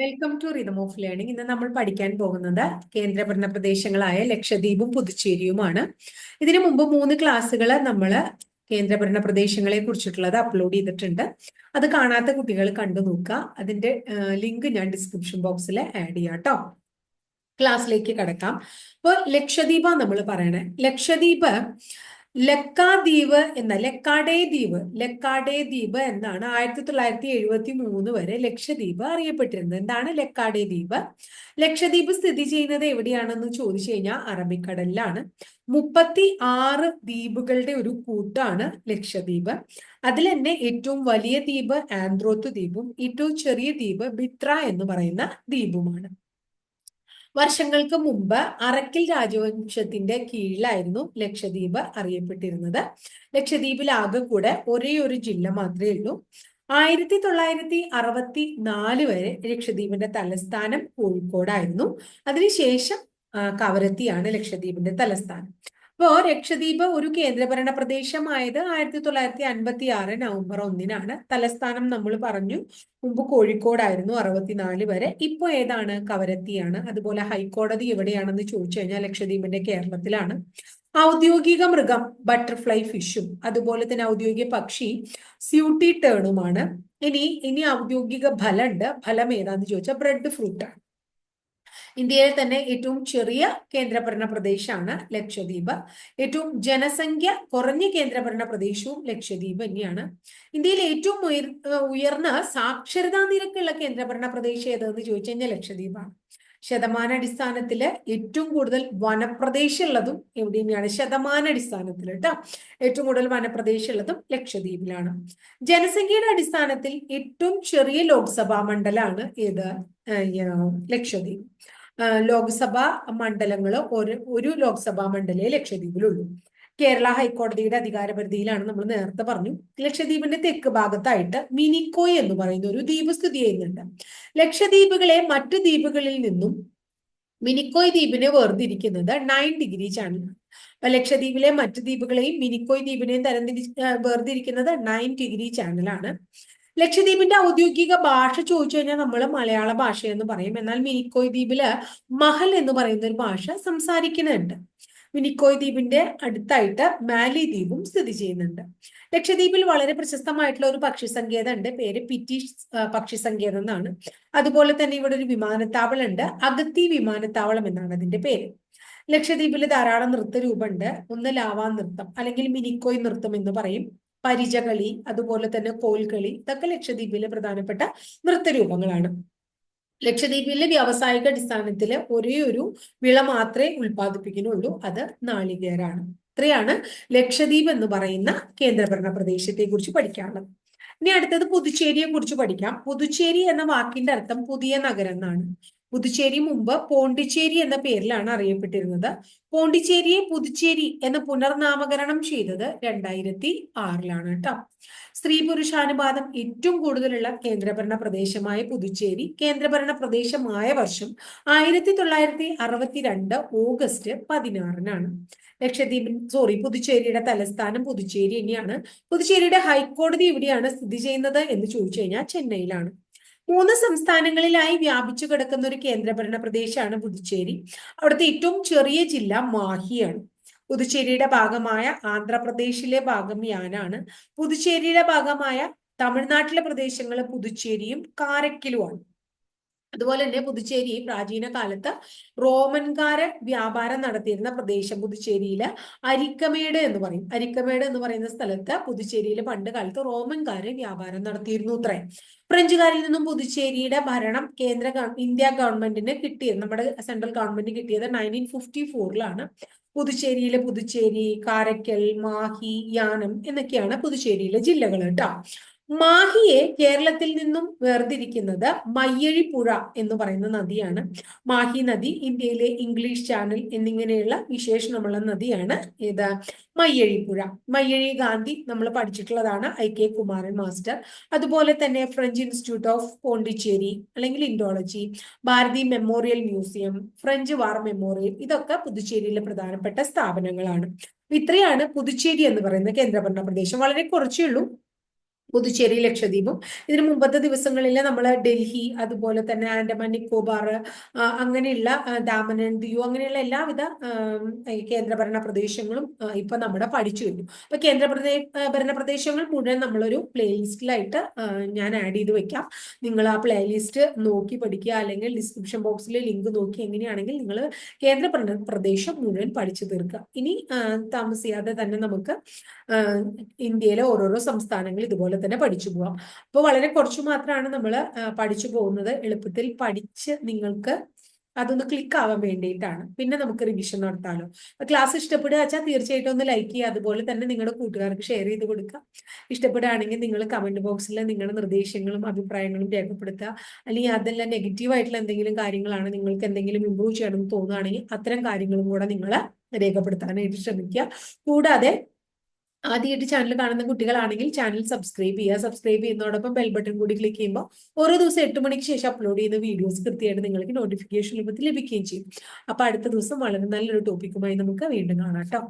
Welcome to rhythm of learning ഇന്ന് നമ്മൾ പഠിക്കാൻ പോകുന്നത് കേന്ദ്രഭരണ പ്രദേശങ്ങളായ ലക്ഷദ്വീപും പുതുച്ചേരിയുമാണ്. ഇതിനു മുമ്പ് മൂന്ന് ക്ലാസ്സുകൾ നമ്മൾ കേന്ദ്രഭരണ പ്രദേശങ്ങളെ കുറിച്ചിട്ടുള്ളത് അപ്ലോഡ് ചെയ്തിട്ടുണ്ട്. അത് കാണാത്ത കുട്ടികൾ കണ്ടു നോക്കുക. അതിന്റെ ലിങ്ക് ഞാൻ ഡിസ്ക്രിപ്ഷൻ ബോക്സിൽ ആഡ് ചെയ്യാം കേട്ടോ ക്ലാസ്സിലേക്ക് കടക്കാം. അപ്പോൾ ലക്ഷദ്വീപ നമ്മൾ പറയണേ. ലക്ഷദ്വീപ് ലക്കാദ്വീപ് എന്ന ലക്കാഡേ ദ്വീപ് ലക്കാഡേ ദ്വീപ് എന്നാണ് ആയിരത്തി തൊള്ളായിരത്തി എഴുപത്തി മൂന്ന് വരെ ലക്ഷദ്വീപ് അറിയപ്പെട്ടിരുന്നത്. എന്താണ് ലക്കാഡേ ദ്വീപ് ലക്ഷദ്വീപ് സ്ഥിതി ചെയ്യുന്നത് എവിടെയാണെന്ന് ചോദിച്ചു കഴിഞ്ഞാൽ അറബിക്കടലിലാണ്. മുപ്പത്തി ആറ് ദ്വീപുകളുടെ ഒരു കൂട്ടാണ് ലക്ഷദ്വീപ്. അതിൽ തന്നെ ഏറ്റവും വലിയ ദ്വീപ് ആന്ത്രോത്ത് ദ്വീപും ഏറ്റവും ചെറിയ ദ്വീപ് ബിത്ര എന്ന് പറയുന്ന ദ്വീപുമാണ്. വർഷങ്ങൾക്ക് മുമ്പ് അറക്കിൽ രാജവംശത്തിന്റെ കീഴിലായിരുന്നു ലക്ഷദ്വീപ് അറിയപ്പെട്ടിരുന്നത്. ലക്ഷദ്വീപിൽ ആകെ കൂടെ ഒരേ ഒരു ജില്ല മാത്രമേ ഉള്ളൂ. ആയിരത്തി തൊള്ളായിരത്തി അറുപത്തി നാല് വരെ ലക്ഷദ്വീപിന്റെ തലസ്ഥാനം കോഴിക്കോടായിരുന്നു. അതിനുശേഷം കവരത്തിയാണ് ലക്ഷദ്വീപിന്റെ തലസ്ഥാനം. അപ്പോ ലക്ഷദ്വീപ് ഒരു കേന്ദ്രഭരണ പ്രദേശമായത് ആയിരത്തി തൊള്ളായിരത്തി അൻപത്തി ആറ് നവംബർ ഒന്നിനാണ്. തലസ്ഥാനം നമ്മൾ പറഞ്ഞു. മുമ്പ് കോഴിക്കോടായിരുന്നു അറുപത്തിനാല് വരെ. ഇപ്പൊ ഏതാണ്? കവരത്തിയാണ്. അതുപോലെ ഹൈക്കോടതി എവിടെയാണെന്ന് ചോദിച്ചു കഴിഞ്ഞാൽ ലക്ഷദ്വീപിന്റെ കേരളത്തിലാണ്. ഔദ്യോഗിക മൃഗം ബട്ടർഫ്ലൈ ഫിഷും അതുപോലെ തന്നെ ഔദ്യോഗിക പക്ഷി സ്യൂട്ടി ടേണുമാണ്. ഇനി ഇനി ഔദ്യോഗിക ഫലമുണ്ട്. ഫലം ഏതാന്ന് ചോദിച്ചാൽ ബ്രെഡ് ഫ്രൂട്ടാണ്. ഇന്ത്യയിലെ തന്നെ ഏറ്റവും ചെറിയ കേന്ദ്രഭരണ പ്രദേശമാണ് ലക്ഷദ്വീപ്. ഏറ്റവും ജനസംഖ്യ കുറഞ്ഞ കേന്ദ്രഭരണ പ്രദേശവും ലക്ഷദ്വീപ് തന്നെയാണ്. ഇന്ത്യയിൽ ഏറ്റവും ഉയർ ഉയർന്ന സാക്ഷരതാ നിരക്കുള്ള കേന്ദ്രഭരണ പ്രദേശം ഏതെന്ന് ചോദിച്ചു കഴിഞ്ഞാൽ ലക്ഷദ്വീപാണ്. ശതമാനാടിസ്ഥാനത്തിൽ ഏറ്റവും കൂടുതൽ വനപ്രദേശം ഉള്ളതും എവിടെ തന്നെയാണ്? ശതമാനാടിസ്ഥാനത്തിൽ കേട്ടോ ഏറ്റവും കൂടുതൽ വനപ്രദേശം ഉള്ളതും ലക്ഷദ്വീപിലാണ്. ജനസംഖ്യയുടെ അടിസ്ഥാനത്തിൽ ഏറ്റവും ചെറിയ ലോക്സഭാ മണ്ഡലമാണ് ഏത്? ലക്ഷദ്വീപ്. ലോക്സഭാ മണ്ഡലങ്ങൾ ഒരു ഒരു ലോക്സഭാ മണ്ഡലേ ലക്ഷദ്വീപിലുള്ളൂ. കേരള ഹൈക്കോടതിയുടെ അധികാരപരിധിയിലാണ് നമ്മൾ നേരത്തെ പറഞ്ഞു. ലക്ഷദ്വീപിന്റെ തെക്ക് ഭാഗത്തായിട്ട് മിനിക്കോയ് എന്ന് പറയുന്ന ഒരു ദ്വീപ് സ്ഥിതി ചെയ്യുന്നുണ്ട്. ലക്ഷദ്വീപുകളെ മറ്റു ദ്വീപുകളിൽ നിന്നും മിനിക്കോയ് ദ്വീപിനെ വേർതിരിക്കുന്നത് നയൻ ഡിഗ്രി ചാനലാണ് അപ്പൊ ലക്ഷദ്വീപിലെ മറ്റു ദ്വീപുകളെയും മിനിക്കോയ് ദ്വീപിനെയും തരംതിരി വേർതിരിക്കുന്നത് നയൻ ഡിഗ്രി ചാനലാണ് ലക്ഷദ്വീപിന്റെ ഔദ്യോഗിക ഭാഷ ചോദിച്ചു കഴിഞ്ഞാൽ നമ്മൾ മലയാള ഭാഷ എന്ന് പറയും. എന്നാൽ മിനിക്കോയ് ദ്വീപിൽ മഹൽ എന്ന് പറയുന്ന ഒരു ഭാഷ സംസാരിക്കുന്നുണ്ട്. മിനിക്കോയ് ദ്വീപിന്റെ അടുത്തായിട്ട് മാലി ദ്വീപും സ്ഥിതി ചെയ്യുന്നുണ്ട്. ലക്ഷദ്വീപിൽ വളരെ പ്രശസ്തമായിട്ടുള്ള ഒരു പക്ഷി സങ്കേതം ഉണ്ട്. പേര് പിറ്റീഷ് പക്ഷി സങ്കേതം എന്നാണ്. അതുപോലെ തന്നെ ഇവിടെ ഒരു വിമാനത്താവളം ഉണ്ട്. അഗത്തി വിമാനത്താവളം എന്നാണ് അതിന്റെ പേര്. ലക്ഷദ്വീപിൽ ധാരാളം നൃത്തരൂപമുണ്ട്. ഒന്ന് ലാവാ നൃത്തം അല്ലെങ്കിൽ മിനിക്കോയ് നൃത്തം എന്ന് പറയും. പരിചകളി അതുപോലെ തന്നെ കോൽകളി ഇതൊക്കെ ലക്ഷദ്വീപിലെ പ്രധാനപ്പെട്ട നൃത്തരൂപങ്ങളാണ്. ലക്ഷദ്വീപിലെ വ്യാവസായിക അടിസ്ഥാനത്തിലെ ഒരേ ഒരു വിള മാത്രമേ ഉൽപ്പാദിപ്പിക്കുന്നുള്ളൂ അത് നാളികേരാണ്. ഇത്രയാണ് ലക്ഷദ്വീപ് എന്ന് പറയുന്ന കേന്ദ്രഭരണ പ്രദേശത്തെ കുറിച്ച് പഠിക്കാനുള്ളത്. ഇനി അടുത്തത് പുതുച്ചേരിയെ കുറിച്ച് പഠിക്കാം. പുതുച്ചേരി എന്ന വാക്കിന്റെ അർത്ഥം പുതിയ നഗരം എന്നാണ്. പുതുച്ചേരി മുമ്പ് പോണ്ടിച്ചേരി എന്ന പേരിലാണ് അറിയപ്പെട്ടിരുന്നത്. പോണ്ടിച്ചേരിയെ പുതുച്ചേരി എന്ന പുനർനാമകരണം ചെയ്തത് രണ്ടായിരത്തി ആറിലാണ് കേട്ടോ സ്ത്രീ പുരുഷാനുപാതം ഏറ്റവും കൂടുതലുള്ള കേന്ദ്രഭരണ പ്രദേശമായ പുതുച്ചേരി കേന്ദ്രഭരണ പ്രദേശമായ വർഷം ആയിരത്തി തൊള്ളായിരത്തി അറുപത്തിരണ്ട് ഓഗസ്റ്റ് പതിനാറിനാണ്. ലക്ഷദ്വീപിൻ സോറി പുതുച്ചേരിയുടെ തലസ്ഥാനം പുതുച്ചേരി തന്നെയാണ്. പുതുച്ചേരിയുടെ ഹൈക്കോടതി എവിടെയാണ് സ്ഥിതി ചെയ്യുന്നത് എന്ന് ചോദിച്ചു കഴിഞ്ഞാൽ ചെന്നൈയിലാണ്. മൂന്ന് സംസ്ഥാനങ്ങളിലായി വ്യാപിച്ചു കിടക്കുന്ന ഒരു കേന്ദ്രഭരണ പ്രദേശമാണ് പുതുച്ചേരി. അവിടുത്തെ ഏറ്റവും ചെറിയ ജില്ല മാഹിയാണ്. പുതുച്ചേരിയുടെ ഭാഗമായ ആന്ധ്രാപ്രദേശിലെ ഭാഗം യാനാണ് പുതുച്ചേരിയുടെ ഭാഗമായ തമിഴ്നാട്ടിലെ പ്രദേശങ്ങൾ പുതുച്ചേരിയും കാരക്കലുമാണ്. അതുപോലെ തന്നെ പുതുച്ചേരി പ്രാചീന കാലത്ത് റോമൻകാര് വ്യാപാരം നടത്തിയിരുന്ന പ്രദേശം പുതുച്ചേരിയിൽ അരിക്കമേട് എന്ന് പറയും. അരിക്കമേട് എന്ന് പറയുന്ന സ്ഥലത്ത് പുതുച്ചേരിയിൽ പണ്ട് കാലത്ത് റോമൻകാര് വ്യാപാരം നടത്തിയിരുന്നു അത്രേ. ഫ്രഞ്ചുകാരിൽ നിന്നും പുതുച്ചേരിയുടെ ഭരണം കേന്ദ്ര ഇന്ത്യ ഗവൺമെന്റിന് കിട്ടിയത് നമ്മുടെ സെൻട്രൽ ഗവൺമെന്റിന് കിട്ടിയത് നയന്റീൻ ഫിഫ്റ്റി ഫോറിലാണ് പുതുച്ചേരിയിലെ പുതുച്ചേരി കാരക്കൽ മാഹി യാനം എന്നൊക്കെയാണ് പുതുച്ചേരിയിലെ ജില്ലകൾ കേട്ടോ മാഹിയെ കേരളത്തിൽ നിന്നും വേർതിരിക്കുന്നത് മയ്യഴിപ്പുഴ എന്ന് പറയുന്ന നദിയാണ്. മാഹി നദി ഇന്ത്യയിലെ ഇംഗ്ലീഷ് ചാനൽ എന്നിങ്ങനെയുള്ള വിശേഷണമുള്ള നദിയാണ്. ഇത് മയ്യഴിപ്പുഴ. മയ്യഴി ഗാന്ധി നമ്മൾ പഠിച്ചിട്ടുള്ളതാണ്. I K Kumaran master. അതുപോലെ തന്നെ ഫ്രഞ്ച് ഇൻസ്റ്റിറ്റ്യൂട്ട് ഓഫ് പോണ്ടിച്ചേരി അല്ലെങ്കിൽ Indology Bharathi memorial museum French war memorial ഇതൊക്കെ പുതുച്ചേരിയിലെ പ്രധാനപ്പെട്ട സ്ഥാപനങ്ങളാണ്. ഇത്രയാണ് പുതുച്ചേരി എന്ന് പറയുന്ന കേന്ദ്രഭരണ പ്രദേശം. വളരെ കുറച്ചേ ഉള്ളൂ. പുതുച്ചേരി ലക്ഷദ്വീപും. ഇതിന് മുമ്പത്തെ ദിവസങ്ങളിൽ നമ്മൾ ഡൽഹി അതുപോലെ തന്നെ ആൻഡമാൻ നിക്കോബാർ അങ്ങനെയുള്ള ദാമനൻ ദിയു അങ്ങനെയുള്ള എല്ലാവിധ കേന്ദ്രഭരണ പ്രദേശങ്ങളും ഇപ്പൊ നമ്മുടെ പഠിച്ചു കഴിഞ്ഞു. അപ്പൊ കേന്ദ്രപ്രദേ ഭരണ പ്രദേശങ്ങൾ മുഴുവൻ നമ്മളൊരു പ്ലേലിസ്റ്റിലായിട്ട് ഞാൻ ആഡ് ചെയ്ത് വെക്കാം. നിങ്ങൾ ആ പ്ലേലിസ്റ്റ് നോക്കി പഠിക്കുക അല്ലെങ്കിൽ ഡിസ്ക്രിപ്ഷൻ ബോക്സിൽ ലിങ്ക് നോക്കി എങ്ങനെയാണെങ്കിൽ നിങ്ങൾ കേന്ദ്ര പ്ര- പ്രദേശം മുഴുവൻ പഠിച്ചു തീർക്കുക. ഇനി താമസിയാതെ തന്നെ നമുക്ക് ഇന്ത്യയിലെ ഓരോരോ സംസ്ഥാനങ്ങൾ ഇതുപോലെ തന്നെ പഠിച്ചു പോവാം. അപ്പോൾ വളരെ കുറച്ച് മാത്രമാണ് നമ്മൾ പഠിച്ചു പോകുന്നത്. എളുപ്പത്തിൽ പഠിച്ച് നിങ്ങൾക്ക് അതൊന്ന് ക്ലിക്ക് ആവാൻ വേണ്ടിയിട്ടാണ്. പിന്നെ നമുക്ക് റിവിഷൻ നടത്താമല്ലോ ക്ലാസ് ഇഷ്ടപ്പെടുക വെച്ചാൽ തീർച്ചയായിട്ടും ഒന്ന് ലൈക്ക് ചെയ്യുക. അതുപോലെ തന്നെ നിങ്ങളുടെ കൂട്ടുകാർക്ക് ഷെയർ ചെയ്ത് കൊടുക്കുക. ഇഷ്ടപ്പെടുകയാണെങ്കിൽ നിങ്ങൾ കമന്റ് ബോക്സിൽ നിങ്ങളുടെ നിർദ്ദേശങ്ങളും അഭിപ്രായങ്ങളും രേഖപ്പെടുത്തുക. അല്ലെങ്കിൽ അതെല്ലാം നെഗറ്റീവ് ആയിട്ടുള്ള എന്തെങ്കിലും കാര്യങ്ങളാണ് നിങ്ങൾക്ക് എന്തെങ്കിലും ഇമ്പ്രൂവ് ചെയ്യണമെന്ന് തോന്നുകയാണെങ്കിൽ അത്തരം കാര്യങ്ങളും കൂടെ നിങ്ങൾ രേഖപ്പെടുത്താനായിട്ട് ശ്രമിക്കുക. കൂടാതെ ആദ്യമായിട്ട് ചാനൽ കാണുന്ന കുട്ടികളാണെങ്കിൽ ചാനൽ സബ്സ്ക്രൈബ് ചെയ്യുക. സബ്സ്ക്രൈബ് ചെയ്യുന്നതോടൊപ്പം ബെൽ ബട്ടൺ കൂടി ക്ലിക്ക് ചെയ്യുമ്പോൾ ഓരോ ദിവസം എട്ട് മണിക്ക് ശേഷം അപ്ലോഡ് ചെയ്യുന്ന വീഡിയോസ് കൃത്യമായിട്ട് നിങ്ങൾക്ക് നോട്ടിഫിക്കേഷൻ രൂപത്തിൽ ലഭിക്കുകയും ചെയ്യും. അപ്പൊ അടുത്ത ദിവസം വളരെ നല്ലൊരു ടോപ്പിക്കുമായി നമുക്ക് വീണ്ടും കാണാം കേട്ടോ.